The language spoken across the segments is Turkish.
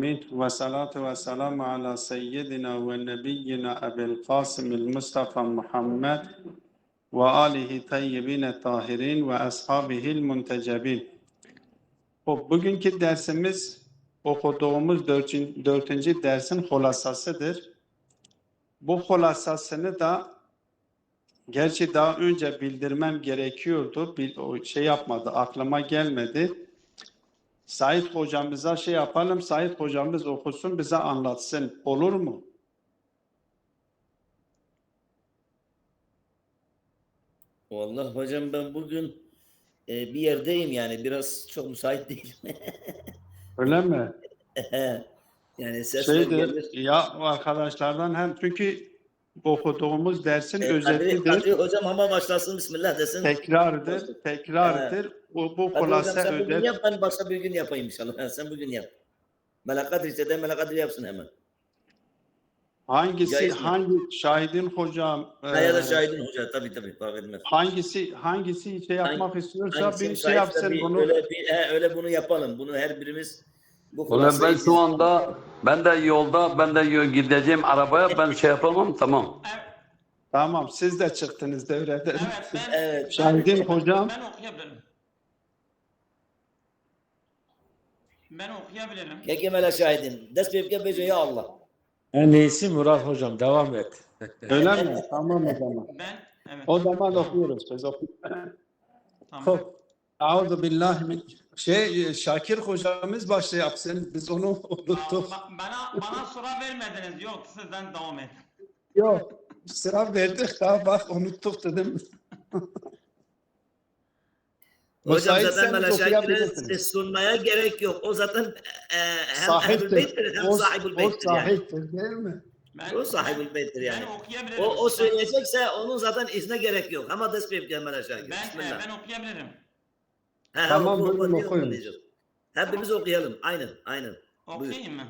Ve salatu ve selamu ala seyyidina ve nebiyyina Ebil Kasimil Mustafa Muhammed ve alihi tayyibine tahirin ve ashabihil muntecebin. O, bugünkü dersimiz okuduğumuz dördüncü, dersin holasasıdır. Bu holasasını da gerçi daha önce bildirmem gerekiyordu. Bil, şey yapmadı, aklıma gelmedi. Said hocamıza şey yapalım, Said hocamız okusun, bize anlatsın. Olur mu? Vallahi hocam ben bugün e, bir yerdeyim yani biraz çok müsait değilim. Öyle mi? yani sesler Şeydir, gelir. ya arkadaşlardan hem çünkü okuduğumuz dersin E, özetidir, Kadri hocam ama başlasın Bismillah desin. tekrardır, tekrardır. Bu, bu Kadri hocam bugün yap ben başka bir gün yapayım inşallah. Ha, sen bugün yap. Melek Kadri ise de Melek Kadri yapsın hemen. Hangisi, hangi şahidin hocam, Ha, ya da e, şahidin hoca tabii tabii fark etmez. hangisi, hangisi şey yapmak istiyorsa Hangisi bir şey yapsın bir- bunu. Öyle, bir, he, öyle bunu yapalım. Bunu her birimiz bu Ulan ben şu anda ben de yolda ben de gideceğim arabaya ben şey yapamam tamam. Tamam, siz de çıktınız devreden. Evet ben, Evet. Şahidin hocam. ben okuyabilirim. Ben okuyabilirim. Keke Melek şahidin. Dest bir bece ya Allah. En iyisi Murat hocam devam et. Öyle mi? Tamam o zaman. Ben evet. O zaman okuyoruz. Biz okuyoruz. Tamam. Euzu billahi min şey Şakir hocamız başta yapsın. Biz onu unuttuk. Ba- Bana bana sıra vermediniz. Yok sizden devam edin. Yok. Sıra verdik daha bak unuttuk dedim. Hocam zaten okuyabilirsiniz. Şakir'e sunmaya gerek yok. O zaten e, hem Sahiptir. Ehl-i Beyt'tir hem O, sahibül o beyttir yani. sahiptir değil mi? Ben, O sahibül beyttir yani. Ben okuyabilirim. O, o söyleyecekse onun zaten izne gerek yok. Ama dest bir Melek Şakir. Ben, e, Bismillah. ben okuyabilirim. He, he, Tamam, oku, oku, buyurun, diyelim, okuyun. okuyacağız. Hepimiz okuyalım. Aynen, aynen. Okuyayım mı?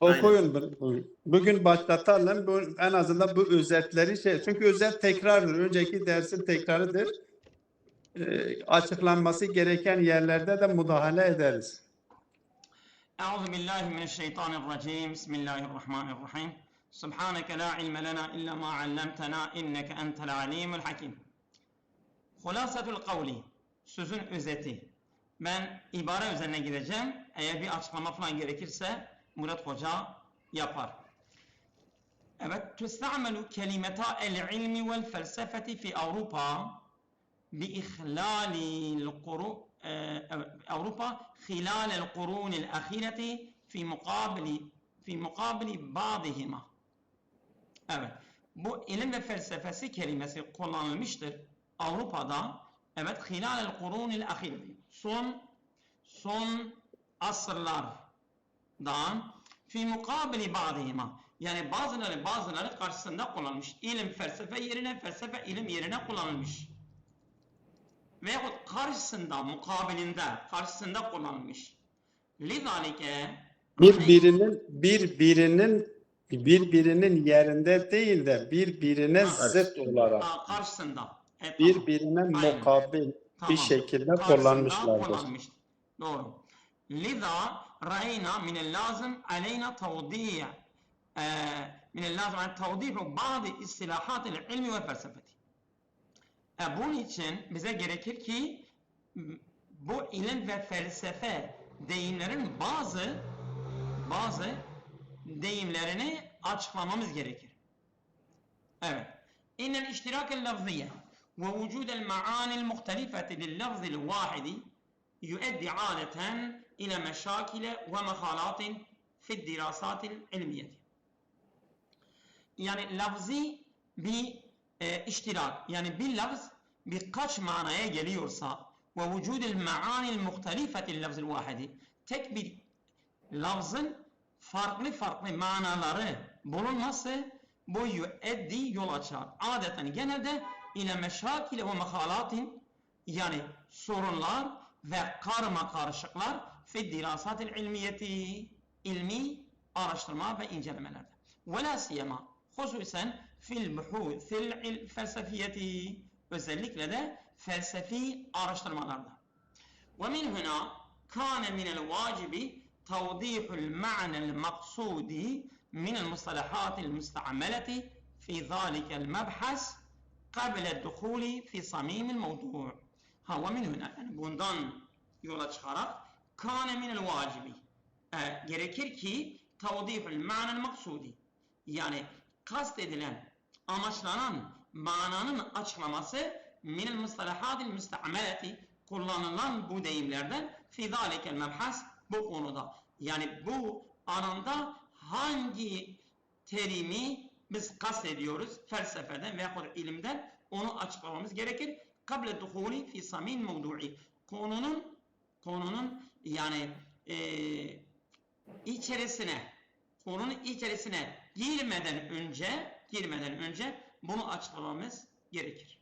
Okuyun. bu- Bugün başlatalım. Bu, en azından bu özetleri şey. Çünkü özet tekrardır. Önceki dersin tekrarıdır. Ee, açıklanması gereken yerlerde de müdahale ederiz. أعوذ بالله من الشيطان الرجيم بسم الله الرحمن الرحيم سبحانك لا علم لنا إلا ما علمتنا إنك أنت العليم الحكيم خلاصة القول sözün özeti. Ben ibare üzerine gideceğim. Eğer bir açıklama falan gerekirse Murat Hoca yapar. Evet, تستعمل كلمتا العلم والفلسفة في أوروبا بإخلال القرون أوروبا خلال القرون الأخيرة في مقابل في مقابل بعضهما. Evet. Bu ilim ve felsefesi kelimesi kullanılmıştır Avrupa'da. Evet, hilal kurunil ahir. Son son asırlardan fi mukabili ba'dihima. Yani bazıları bazıları karşısında kullanılmış. İlim felsefe yerine felsefe ilim yerine kullanılmış. Veyahut karşısında, mukabilinde, karşısında kullanılmış. Lidalike Birbirinin birbirinin birbirinin yerinde değil de birbirine zıt olarak karşısında birbirine mukabil tamam. bir şekilde Karşısında kullanmışlardır. Doğru. Liza ra'eyna minel lazım aleyna tavdiye ee, minel lazım aleyna tavdihu bazı istilahatil ilmi ve felsefeti. E, bunun için bize gerekir ki bu ilim ve felsefe deyimlerin bazı bazı deyimlerini açıklamamız gerekir. Evet. İnnel iştirak el lafziye. ووجود المعاني المختلفة لللفظ الواحد يؤدي عادة إلى مشاكل ومخالات في الدراسات العلمية. Yani lafzi bir e, iştirak, yani bir lafz birkaç manaya geliyorsa ve vücudul ma'anil muhtelifetil lafzil vahidi tek bir lafzın farklı farklı manaları bulunması bu yüeddi yol açar. Adeten genelde ile meşakile ve mehalatin yani sorunlar ve karma karışıklar fi dirasatil ilmiyeti ilmi araştırma ve incelemelerde. Ve la siyema hususen fil buhuthil felsefiyeti özellikle de felsefi araştırmalarda. ومن هنا كان من الواجب توضيح المعنى المقصود من المصطلحات المستعملة في ذلك المبحث قبل الدخول في صميم الموضوع هو من هنا yani bundan yola çıkarak kâne minel vacibi e, gerekir ki tavdihul ma'nel maksudi yani kast edilen amaçlanan mananın açıklaması minel mustalahatil müsteameleti kullanılan bu deyimlerden fi zalikel mebhas bu konuda yani bu anında hangi terimi biz kastediyoruz felsefeden veyahut ilimden onu açıklamamız gerekir. Kable duhuli fi samin mevdu'i. Konunun konunun yani eee içerisine konunun içerisine girmeden önce girmeden önce bunu açıklamamız gerekir.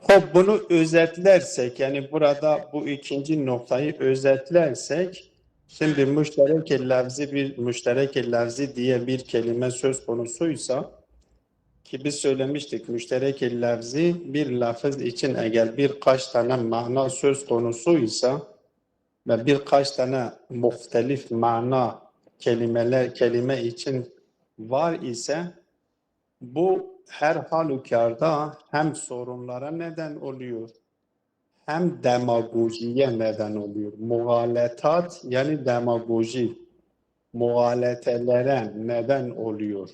Hop bunu özetlersek yani burada bu ikinci noktayı özetlersek şimdi müşterek lafzi bir müşterek lafzi diye bir kelime söz konusuysa ki biz söylemiştik müşterek lafzi bir lafız için eğer birkaç tane mana söz konusuysa ve birkaç tane muhtelif mana kelimeler kelime için var ise bu her halükarda hem sorunlara neden oluyor hem demagojiye neden oluyor. Muhaletat yani demagoji muhaletelere neden oluyor.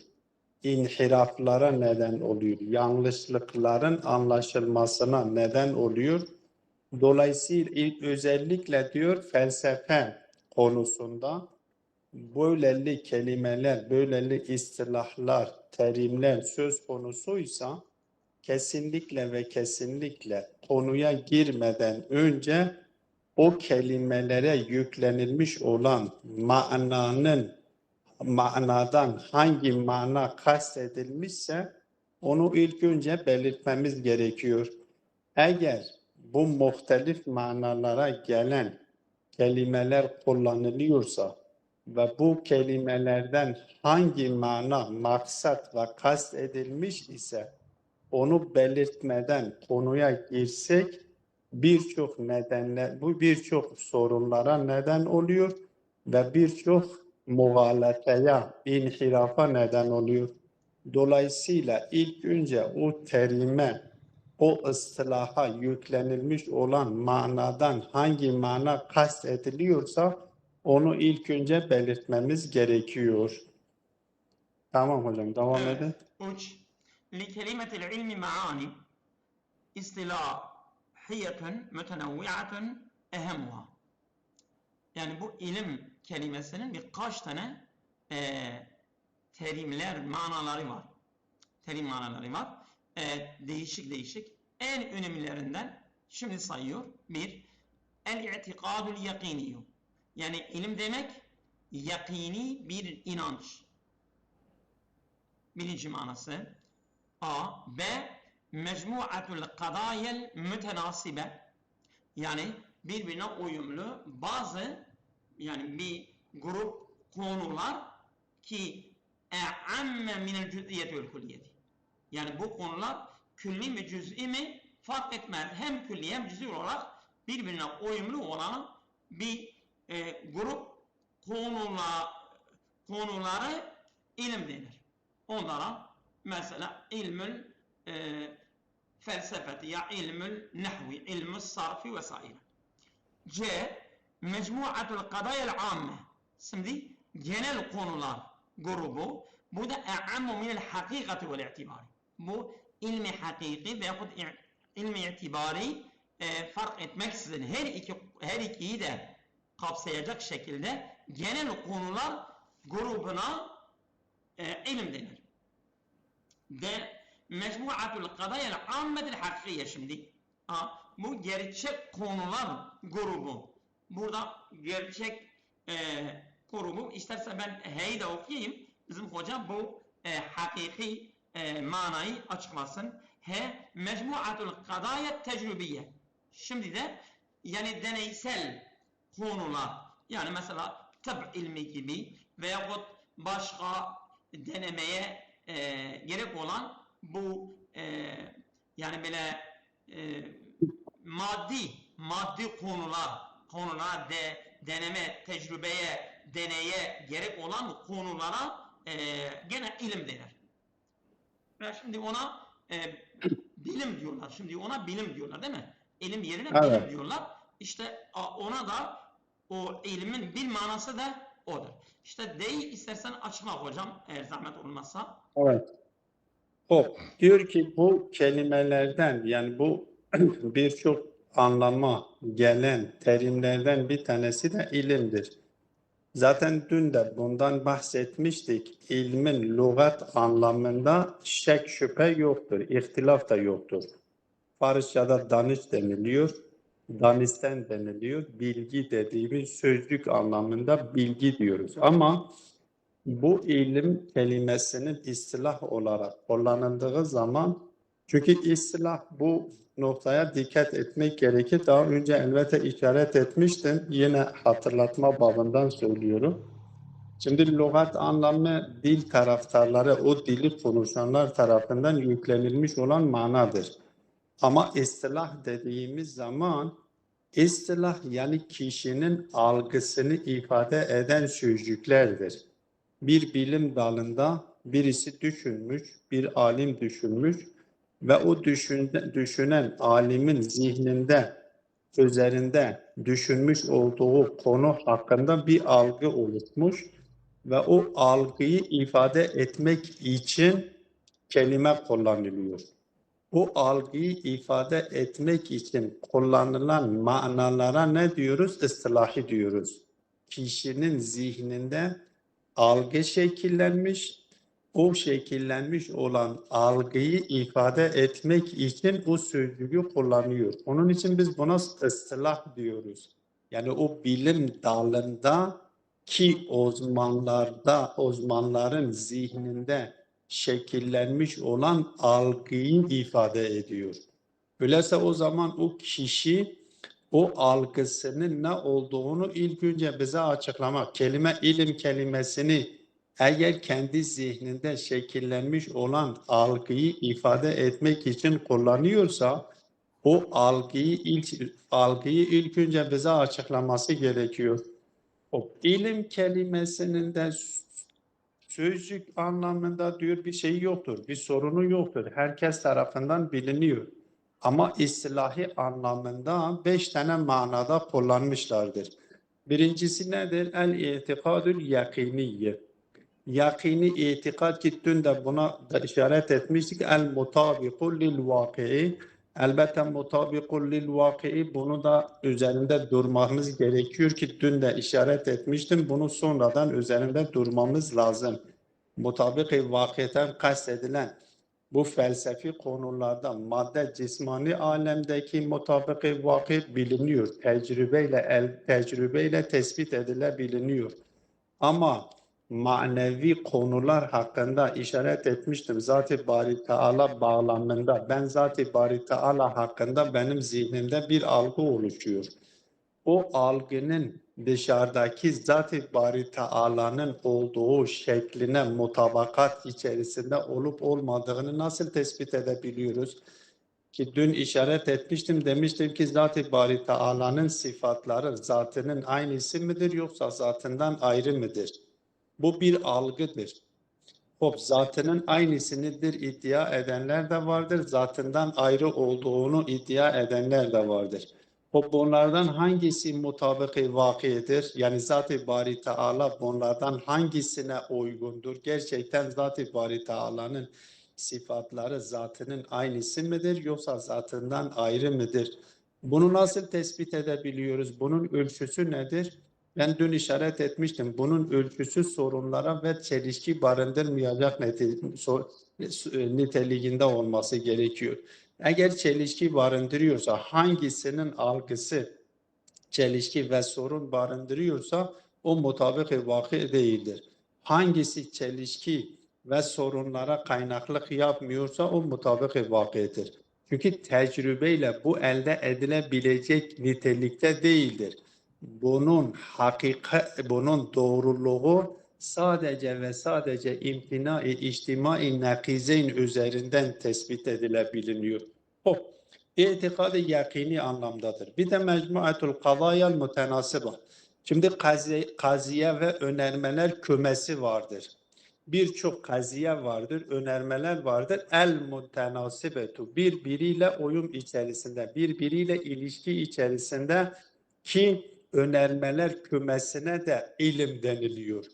İnhiraflara neden oluyor. Yanlışlıkların anlaşılmasına neden oluyor. Dolayısıyla ilk özellikle diyor felsefe konusunda böyleli kelimeler, böyleli istilahlar, terimler söz konusuysa kesinlikle ve kesinlikle konuya girmeden önce o kelimelere yüklenilmiş olan mananın manadan hangi mana kastedilmişse onu ilk önce belirtmemiz gerekiyor. Eğer bu muhtelif manalara gelen kelimeler kullanılıyorsa ve bu kelimelerden hangi mana, maksat ve kast edilmiş ise onu belirtmeden konuya girsek birçok nedenler, bu birçok sorunlara neden oluyor ve birçok muhaleteye, inhirafa neden oluyor. Dolayısıyla ilk önce o terime, o ıstılaha yüklenilmiş olan manadan hangi mana kast ediliyorsa onu ilk önce belirtmemiz gerekiyor. Tamam hocam, devam Evet. edin. Uç. لكلمة العلم معاني اصطلاحية متنوعة أهمها yani bu ilim kelimesinin birkaç tane eee, terimler, manaları var. Terim manaları var. Eee, değişik değişik. En önemlilerinden şimdi sayıyor. Bir, el-i'tikadul yakiniyyum. Yani ilim demek yakini bir inanç. Birinci manası. A. B. Mecmuatul kadayel mütenasibe. Yani birbirine uyumlu bazı yani bir grup konular ki e'amme minel cüz'iyeti vel kulliyeti. Yani bu konular külli mi cüz'i mi fark etmez. Hem külli hem cüz'i olarak birbirine uyumlu olan bir e, grup konular, konuları ilim denir. Onlara mesela ilmül e, felsefeti ya ilmül nehvi, ilmül sarfi vesaire. C. Mecmuatul kadayel amme. Şimdi genel konular grubu. Bu da e'ammu minel hakikati vel i'tibari. Bu ilmi hakiki veyahut i- ilmi itibari e, fark etmeksizin her iki her ikiyi de kapsayacak şekilde genel konular grubuna e, ilim denir. D. Mecmuatul kadayel ammetil hakikiye şimdi. Ha, bu gerçek konular grubu. Burada gerçek e, grubu. İsterse ben H'yi de okuyayım. Bizim hocam bu e, hakiki e, manayı açıklasın. H. Mecmuatul kadayet tecrübiye. Şimdi de yani deneysel konular. Yani mesela tıp ilmi gibi veyahut başka denemeye e, gerek olan bu e, yani böyle e, maddi maddi konular konular de deneme, tecrübeye, deneye gerek olan konulara e, gene ilim denir. Ve şimdi ona e, bilim diyorlar. Şimdi ona bilim diyorlar değil mi? İlim yerine Evet. bilim diyorlar. İşte ona da o ilmin bir manası da odur. İşte D'yi istersen açma hocam eğer zahmet olmazsa. Evet. Hop. Diyor ki bu kelimelerden yani bu birçok anlama gelen terimlerden bir tanesi de ilimdir. Zaten dün de bundan bahsetmiştik. İlmin lügat anlamında şek şüphe yoktur, ihtilaf da yoktur. Farsçada danış deniliyor, danisten deniliyor. Bilgi dediğimiz sözlük anlamında bilgi diyoruz. Ama bu ilim kelimesinin istilah olarak kullanıldığı zaman çünkü istilah bu noktaya dikkat etmek gerekir. Daha önce elbette işaret etmiştim. Yine hatırlatma babından söylüyorum. Şimdi lügat anlamı dil taraftarları, o dili konuşanlar tarafından yüklenilmiş olan manadır. Ama istilah dediğimiz zaman istilah yani kişinin algısını ifade eden sözcüklerdir bir bilim dalında birisi düşünmüş, bir alim düşünmüş ve o düşünde, düşünen alimin zihninde, üzerinde düşünmüş olduğu konu hakkında bir algı oluşmuş ve o algıyı ifade etmek için kelime kullanılıyor. O algıyı ifade etmek için kullanılan manalara ne diyoruz? İstilahi diyoruz. Kişinin zihninde algı şekillenmiş. O şekillenmiş olan algıyı ifade etmek için o sözcüğü kullanıyor. Onun için biz buna ıstılah diyoruz. Yani o bilim dalında ki uzmanlarda, uzmanların zihninde şekillenmiş olan algıyı ifade ediyor. Öyleyse o zaman o kişi o algısının ne olduğunu ilk önce bize açıklamak. Kelime ilim kelimesini eğer kendi zihninde şekillenmiş olan algıyı ifade etmek için kullanıyorsa o algıyı ilk algıyı ilk önce bize açıklaması gerekiyor. O ilim kelimesinin de sözcük anlamında diyor bir şey yoktur, bir sorunu yoktur. Herkes tarafından biliniyor. Ama istilahi anlamında beş tane manada kullanmışlardır. Birincisi nedir? El-itikadül yakiniye. Yakini itikad ki dün de buna da işaret etmiştik. El-mutabiku lil-vaki'i. Elbette mutabiku lil-vaki'i bunu da üzerinde durmamız gerekiyor ki dün de işaret etmiştim. Bunu sonradan üzerinde durmamız lazım. Mutabık-ı vakiyeten kastedilen bu felsefi konularda madde cismani alemdeki mutabık vakit biliniyor. Tecrübeyle el tecrübeyle tespit edilebiliniyor. Ama manevi konular hakkında işaret etmiştim. Zat-ı Bari Teala bağlamında ben Zat-ı Bari Teala hakkında benim zihnimde bir algı oluşuyor. O algının dışarıdaki Zat-ı Bari Teala'nın olduğu şekline mutabakat içerisinde olup olmadığını nasıl tespit edebiliyoruz? Ki dün işaret etmiştim demiştim ki Zat-ı Bari Teala'nın sıfatları zatının aynısı mıdır yoksa zatından ayrı mıdır? Bu bir algıdır. Hop zatının aynısıdır iddia edenler de vardır. Zatından ayrı olduğunu iddia edenler de vardır. O bunlardan hangisi mutabık-ı vakidir? Yani Zat-ı Bari Teala bunlardan hangisine uygundur? Gerçekten Zat-ı Bari Teala'nın sıfatları zatının aynısı mıdır yoksa zatından ayrı mıdır? Bunu nasıl tespit edebiliyoruz? Bunun ölçüsü nedir? Ben dün işaret etmiştim. Bunun ölçüsü sorunlara ve çelişki barındırmayacak so- niteliğinde olması gerekiyor. Eğer çelişki barındırıyorsa hangisinin algısı çelişki ve sorun barındırıyorsa o mutabık vakı değildir. Hangisi çelişki ve sorunlara kaynaklık yapmıyorsa o mutabık vakıdır. Çünkü tecrübeyle bu elde edilebilecek nitelikte değildir. Bunun hakikat, bunun doğruluğu sadece ve sadece imtina-i içtimai nakizeyn üzerinden tespit edilebiliyor. Hop. İtikadı yakini anlamdadır. Bir de mecmuatul kazayel mutenasiba. Şimdi kazi, kaziye ve önermeler kümesi vardır. Birçok kaziye vardır, önermeler vardır. El mutenasibetu birbiriyle uyum içerisinde, birbiriyle ilişki içerisinde ki önermeler kümesine de ilim deniliyor.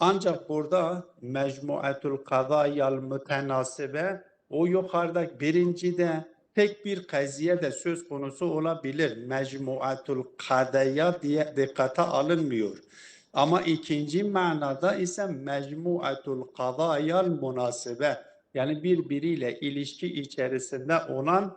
Ancak burada mecmuatul kadayal mütenasibe o yukarıda birincide tek bir kaziye de söz konusu olabilir. Mecmuatul kadaya diye dikkate alınmıyor. Ama ikinci manada ise mecmuatul kadayal münasibe yani birbiriyle ilişki içerisinde olan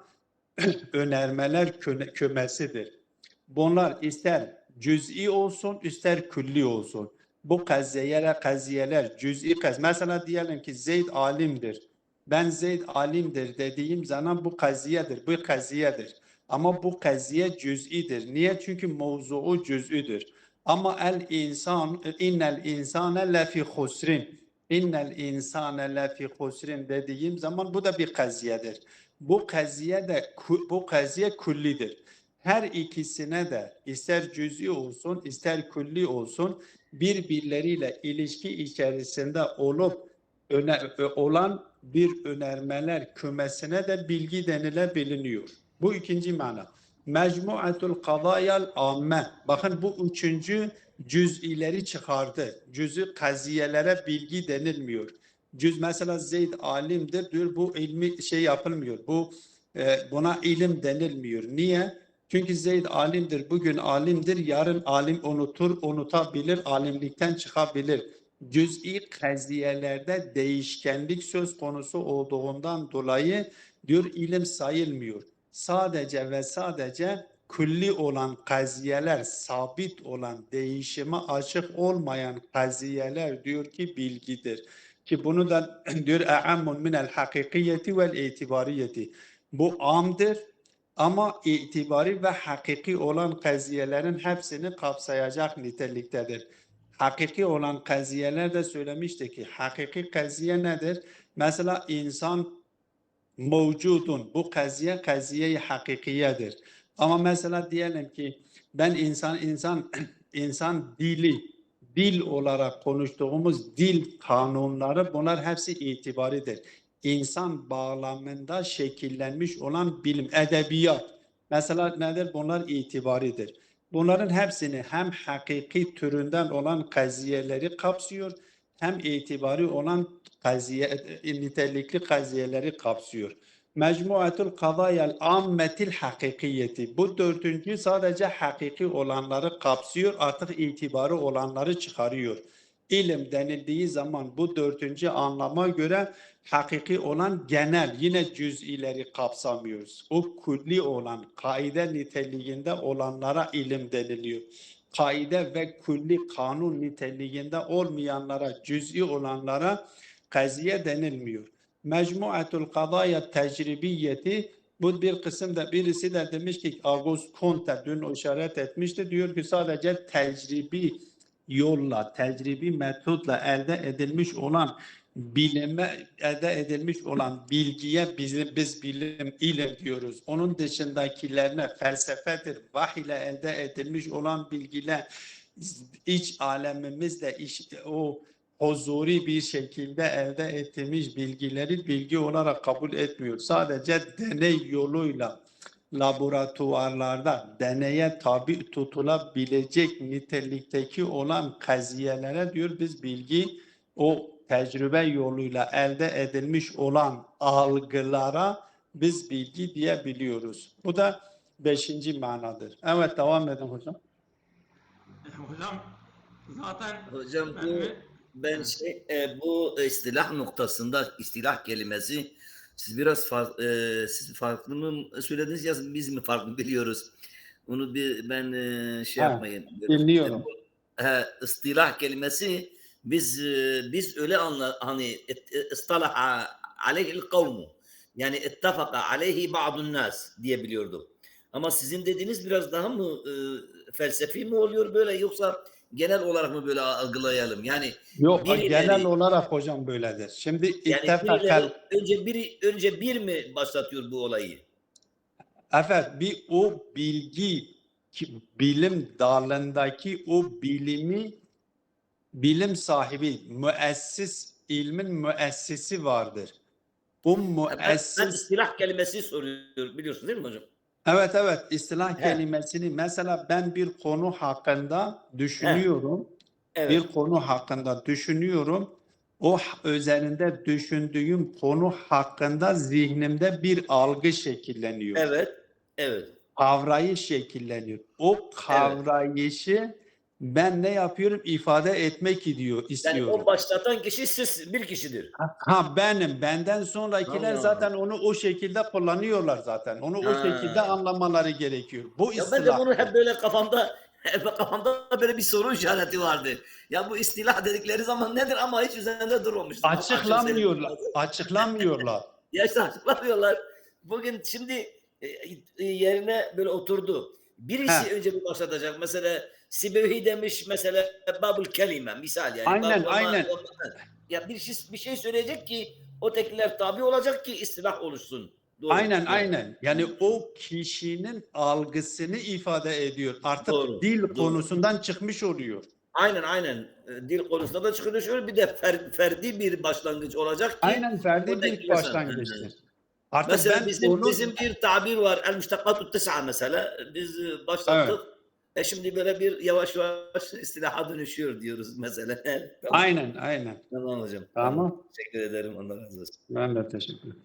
önermeler küme- kümesidir. Bunlar ister cüz'i olsun ister külli olsun. Bu kaziyeler, kaziyeler cüz'i kaz. Mesela diyelim ki Zeyd alimdir. Ben Zeyd alimdir dediğim zaman bu kaziyedir, bu kaziyedir. Ama bu kaziye cüz'idir. Niye? Çünkü mevzuu cüz'üdür. Ama el insan, innel insane lefi husrin. İnnel insane lefi husrin dediğim zaman bu da bir kaziyedir. Bu kaziye de bu kaziye küllidir. Her ikisine de ister cüz'i olsun ister külli olsun birbirleriyle ilişki içerisinde olup öne, olan bir önermeler kümesine de bilgi denilebiliniyor. Bu ikinci mana. Mecmuatul kadayal amme. Bakın bu üçüncü cüz'ileri çıkardı. Cüz'ü kaziyelere bilgi denilmiyor. Cüz mesela Zeyd alimdir diyor. Bu ilmi şey yapılmıyor. Bu e, buna ilim denilmiyor. Niye? Çünkü Zeyd alimdir. Bugün alimdir. Yarın alim unutur, unutabilir, alimlikten çıkabilir. Cüz'i kaziyelerde değişkenlik söz konusu olduğundan dolayı diyor ilim sayılmıyor. Sadece ve sadece külli olan kaziyeler, sabit olan, değişime açık olmayan kaziyeler diyor ki bilgidir. Ki bunu da diyor minel hakikiyeti vel itibariyeti. Bu amdır ama itibari ve hakiki olan kaziyelerin hepsini kapsayacak niteliktedir. Hakiki olan kaziyeler de söylemişti ki hakiki kaziye nedir? Mesela insan mevcudun. Bu kaziye kaziye-i hakikiyedir. Ama mesela diyelim ki ben insan insan insan dili dil olarak konuştuğumuz dil kanunları bunlar hepsi itibaridir. İnsan bağlamında şekillenmiş olan bilim, edebiyat. Mesela nedir? Bunlar itibaridir. Bunların hepsini hem hakiki türünden olan kaziyeleri kapsıyor hem itibari olan kaziye, nitelikli kaziyeleri kapsıyor. Mecmuatul kadayel ammetil hakikiyeti. Bu dördüncü sadece hakiki olanları kapsıyor, artık itibarı olanları çıkarıyor. İlim denildiği zaman bu dördüncü anlama göre hakiki olan genel, yine cüz'ileri kapsamıyoruz. O külli olan, kaide niteliğinde olanlara ilim deniliyor. Kaide ve külli kanun niteliğinde olmayanlara, cüz'i olanlara kaziye denilmiyor. Mecmuatul kadaya tecribiyeti bu bir kısım da birisi de demiş ki Auguste Comte dün işaret etmişti. Diyor ki sadece tecribi yolla, tecribi metotla elde edilmiş olan bilime elde edilmiş olan bilgiye bizim biz bilim ilim diyoruz. Onun dışındakilerine felsefedir, vahiy ile elde edilmiş olan bilgiler iç alemimizle iş, o huzuri bir şekilde elde ettiğimiz bilgileri bilgi olarak kabul etmiyor. Sadece deney yoluyla laboratuvarlarda deneye tabi tutulabilecek nitelikteki olan kaziyelere diyor biz bilgi o tecrübe yoluyla elde edilmiş olan algılara biz bilgi diyebiliyoruz. Bu da beşinci manadır. Evet devam edin hocam. Hocam zaten Hocam ben bu ben şey e, bu istilah noktasında istilah kelimesi siz biraz fark, e, siz farklı mı söylediniz ya biz mi farklı biliyoruz. Onu bir ben e, şey Ha, yapmayın. dinliyorum. He, istilah kelimesi biz e, biz öyle anla hani istalaha aleyhil kavmu yani ittafaka aleyhi ba'dun nas diye biliyordum. Ama sizin dediğiniz biraz daha mı e, felsefi mi oluyor böyle yoksa genel olarak mı böyle algılayalım? Yani Yok Birileri- genel olarak hocam böyledir. Şimdi yani birileri önce biri önce bir mi başlatıyor bu olayı? Evet bir o bilgi bilim dalındaki o bilimi bilim sahibi, müessis, ilmin müessisi vardır. O Ben, ben müessis istilah kelimesi soruyorum biliyorsun değil mi hocam? Evet evet istilah He. kelimesini mesela ben bir konu hakkında düşünüyorum. Evet. Bir konu hakkında düşünüyorum. O üzerinde düşündüğüm konu hakkında zihnimde bir algı şekilleniyor. Evet. Evet. Kavrayış şekilleniyor. O kavrayışı ben ne yapıyorum? İfade etmek Yani istiyorum. o başlatan kişi siz bir kişidir. Ha benim, benden sonrakiler Allah. zaten onu o şekilde kullanıyorlar zaten. Onu o Ha. şekilde anlamaları gerekiyor. Bu Ya ben de istilah. bunu hep böyle kafamda hep kafamda böyle bir soru işareti vardı. Ya bu istilah dedikleri zaman nedir ama hiç üzerinde durmamıştım. Açıklamıyorlar. Açıklamıyorlar. Ya işte açıklamıyorlar. Bugün şimdi e, e, yerine böyle oturdu. Birisi He. önce bir başlatacak. Mesela Sibehi demiş mesela babul kelime misal yani. Aynen, Bab- aynen. Ya bir şey, bir şey söyleyecek ki o tekiler tabi olacak ki istilah oluşsun. Doğru. Aynen Doğru. aynen. Yani o kişinin algısını ifade ediyor. Artık Doğru, dil doğru. konusundan çıkmış oluyor. Aynen aynen. E, Dil konusunda da çıkıyor. Bir de fer- ferdi bir başlangıç olacak ki. Aynen ferdi bir başlangıçtır. Artık Mesela ben bizim, onu bizim bir tabir var. El müştakatü tis'a mesela. Biz e, başlattık. E şimdi böyle bir yavaş yavaş istilaha dönüşüyor diyoruz mesela. tamam. aynen aynen. Tamam hocam. Tamam. Teşekkür ederim. Allah razı olsun. Ben de teşekkür ederim.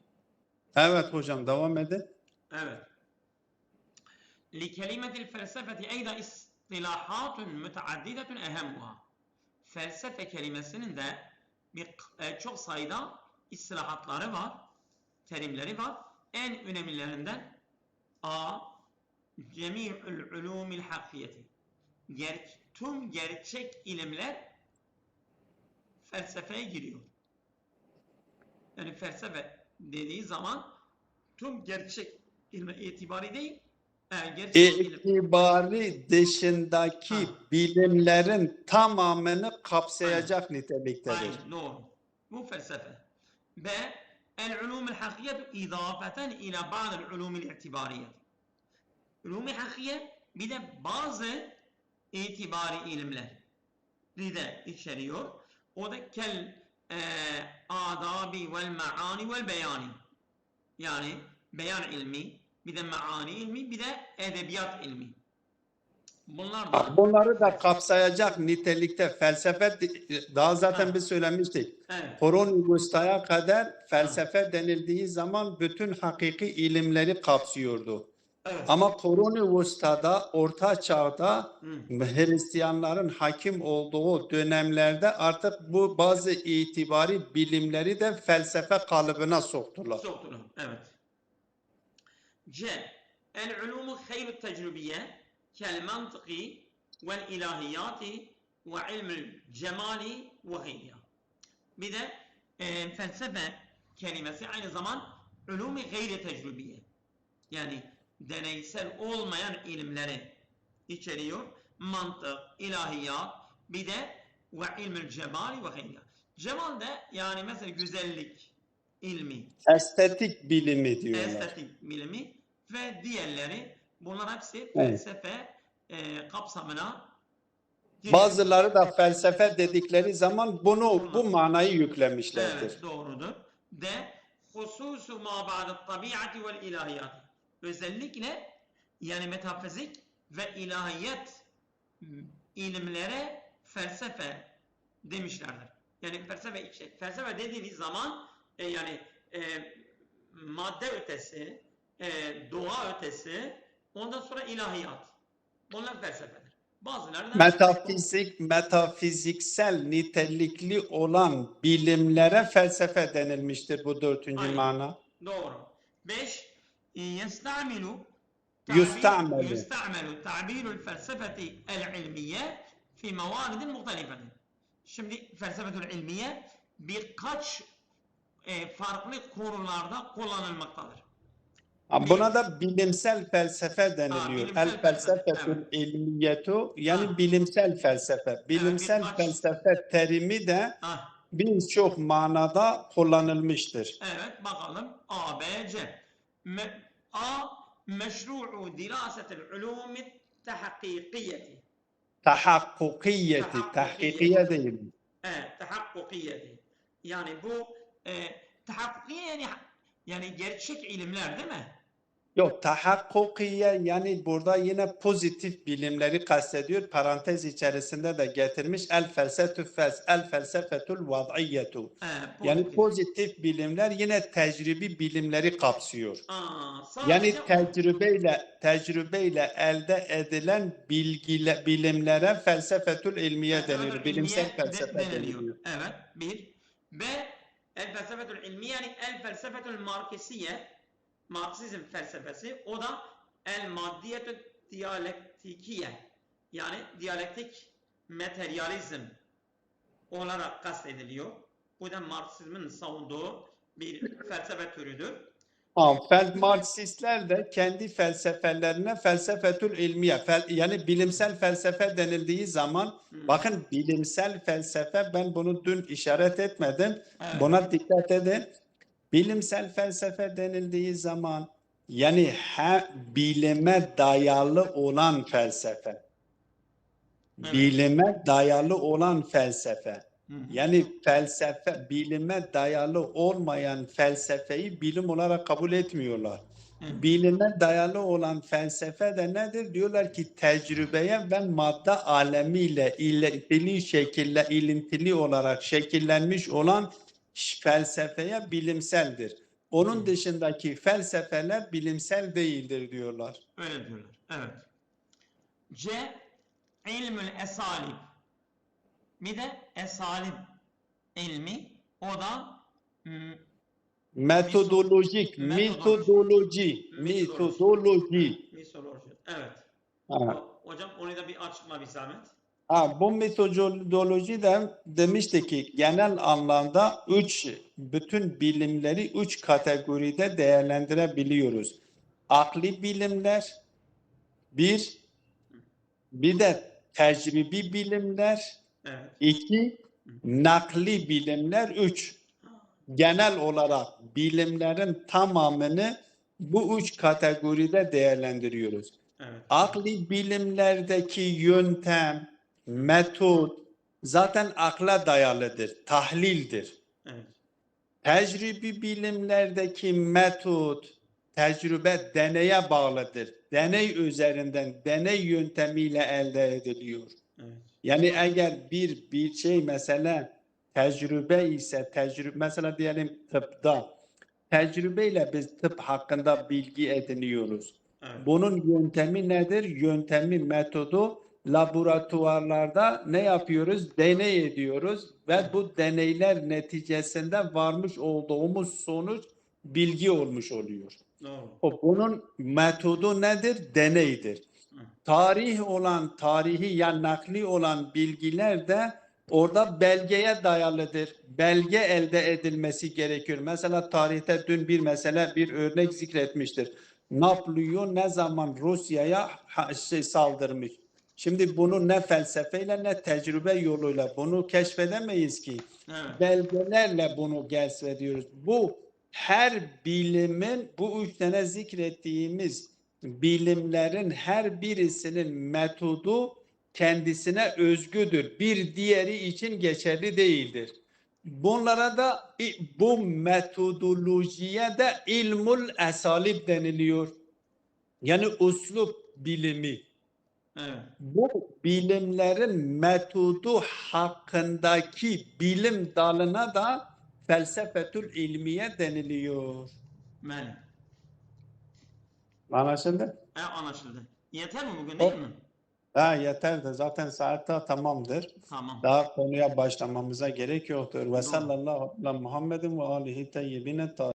Evet hocam devam edin. Evet. لكلمة الفلسفة أيضا اصطلاحات متعددة أهمها felsefe kelimesinin de bir e, çok sayıda istilahatları var, terimleri var. En önemlilerinden A. Cemi'ül ulumil hakiyeti. Ger tüm gerçek ilimler felsefeye giriyor. Yani felsefe dediği zaman tüm gerçek ilme itibari değil, e, gerçek ilim. İtibari dışındaki Ha. bilimlerin tamamını kapsayacak niteliktedir. Aynen doğru. Bu felsefe. B. El-ulum el-hakiye idafeten ila ba'd el-ulum el-i'tibariye. Ulum hakiye bir de bazı itibari ilimler de içeriyor. O da kel e, adabi vel maani vel beyani. Yani beyan ilmi, bir de maani ilmi, bir de edebiyat ilmi. Bunlar da Bunları da kapsayacak nitelikte felsefe daha zaten Ha. biz söylemiştik. evet. Koronikusta'ya kadar felsefe denildiği zaman bütün hakiki ilimleri kapsıyordu. Evet. Ama Koronikusta'da, Orta Çağ'da Hı. Hristiyanların hakim olduğu dönemlerde artık bu bazı itibari bilimleri de felsefe kalıbına soktular. Soktular. Evet. C. El-ulumu hayru tecrübiye kel mantıki vel ilahiyati ve ilmül cemali ve gayya. Bir de e, felsefe kelimesi aynı zaman ulumi gayri tecrübiye. Yani deneysel olmayan ilimleri içeriyor. Mantık, ilahiyat, bir de ve ilmül cemali ve gayya. Cemal de yani mesela güzellik ilmi, Estetik bilimi diyorlar. estetik bilimi ve diğerleri bunlar hepsi felsefe e, kapsamına giriyor. Bazıları da felsefe dedikleri zaman bunu bu manayı yüklemişlerdir. Evet doğrudur. De hususu ma ba'de tabiati vel ilahiyat. Özellikle yani metafizik ve ilahiyat ilimlere felsefe demişlerdir. Yani felsefe işte felsefe dediğiniz zaman e, yani e, madde ötesi, e, doğa ötesi, ondan sonra ilahiyat. Bunlar felsefedir. Bazıları Metafizik, metafiziksel nitelikli olan bilimlere felsefe denilmiştir bu dördüncü Aynen. mana. doğru. 5 يستعمل يستعمل. يستعمل تعبير الفلسفة العلمية في موارد مختلفة. Şimdi felsefetül ilmiye birkaç e, farklı konularda kullanılmaktadır. Ha, Buna da bilimsel felsefe deniliyor. bilimsel El felsefetül felsefe, ilmiyetu yani Ha. bilimsel felsefe. Bilimsel birkaç- felsefe terimi de Ah, birçok manada kullanılmıştır. evet bakalım A, B, C. Me- A. Meşru'u dirasetel ulumi tahakkikiyeti. Tahakkukiyeti, tahkikiye değil. Evet, tahakkukiyeti. Yani bu e, tahakkukiye yani, yani gerçek ilimler değil mi? Yok tahakkukiye yani burada yine pozitif bilimleri kastediyor. Parantez içerisinde de getirmiş. El felsefetü fels, el felsefetul vad'iyetu. Evet, Yani pozitif. bilimler yine tecrübi bilimleri kapsıyor. Aa, sadece Yani tecrübeyle tecrübeyle elde edilen bilgile, bilimlere felsefetül ilmiye Felsefetül deniyor. Bilimsel ilmiye de- felsefe deniliyor. deniliyor. Evet, bir. Ve el felsefetül ilmiye yani el felsefetül markesiye Marksizm felsefesi o da el maddiyetü diyalektikiye yani diyalektik materyalizm olarak kastediliyor. Bu da Marksizmin savunduğu bir felsefe türüdür. Ha, fel, Marksistler de kendi felsefelerine felsefetül ilmiye, fel, yani bilimsel felsefe denildiği zaman, Hmm. bakın bilimsel felsefe, ben bunu dün işaret etmedim, Evet. buna dikkat edin. Bilimsel felsefe denildiği zaman, yani he, bilime dayalı olan felsefe, Evet. bilime dayalı olan felsefe. Hı. Yani felsefe, bilime dayalı olmayan felsefeyi bilim olarak kabul etmiyorlar. Hı. Bilime dayalı olan felsefe de nedir? Diyorlar ki tecrübeye ve madde alemiyle ilintili şekille ilintili olarak şekillenmiş olan felsefeye bilimseldir. Onun Hı. dışındaki felsefeler bilimsel değildir diyorlar. Öyle diyorlar. Evet. C. ilmül esalib. Bir de esalib ilmi. O da hmm, Metodolojik, Metodoloji. metodoloji, metodoloji. Evet. Ha. Hocam onu da bir açma bir zahmet. Ha, bu metodoloji de demişti ki genel anlamda üç, bütün bilimleri üç kategoride değerlendirebiliyoruz. Akli bilimler, bir, bir de tecrübi bilimler, Evet. iki, nakli bilimler, üç. Genel olarak bilimlerin tamamını bu üç kategoride değerlendiriyoruz. Evet. Akli bilimlerdeki yöntem, metot zaten akla dayalıdır, tahlildir. Evet. Tecrübi bilimlerdeki metot, tecrübe deneye bağlıdır. Deney üzerinden, deney yöntemiyle elde ediliyor. Evet. Yani eğer bir bir şey mesela tecrübe ise tecrübe mesela diyelim tıpta tecrübeyle biz tıp hakkında bilgi ediniyoruz. Evet. Bunun yöntemi nedir? Yöntemi, metodu laboratuvarlarda ne yapıyoruz? Deney ediyoruz ve bu deneyler neticesinde varmış olduğumuz sonuç bilgi olmuş oluyor. O bunun metodu nedir? Deneydir. Tarih olan, tarihi ya nakli olan bilgiler de orada belgeye dayalıdır. Belge elde edilmesi gerekiyor. Mesela tarihte dün bir mesele, bir örnek zikretmiştir. Napolyon ne zaman Rusya'ya şey saldırmış. Şimdi bunu ne felsefeyle ne tecrübe yoluyla bunu keşfedemeyiz ki Evet. belgelerle bunu keşfediyoruz. Bu her bilimin bu üç tane zikrettiğimiz bilimlerin her birisinin metodu kendisine özgüdür. Bir diğeri için geçerli değildir. Bunlara da bu metodolojiye de ilmul esalib deniliyor. Yani uslup bilimi. Evet. Bu bilimlerin metodu hakkındaki bilim dalına da felsefetül ilmiye deniliyor. Məlim. Anlaşıldı? E, anlaşıldı. Yeter mi bugün değil mi? Ha yeter de zaten saat daha tamamdır. Tamam. Daha konuya başlamamıza gerek yoktur. Ve sallallahu aleyhi ve Muhammedin ve alihi teyyibine tahirin.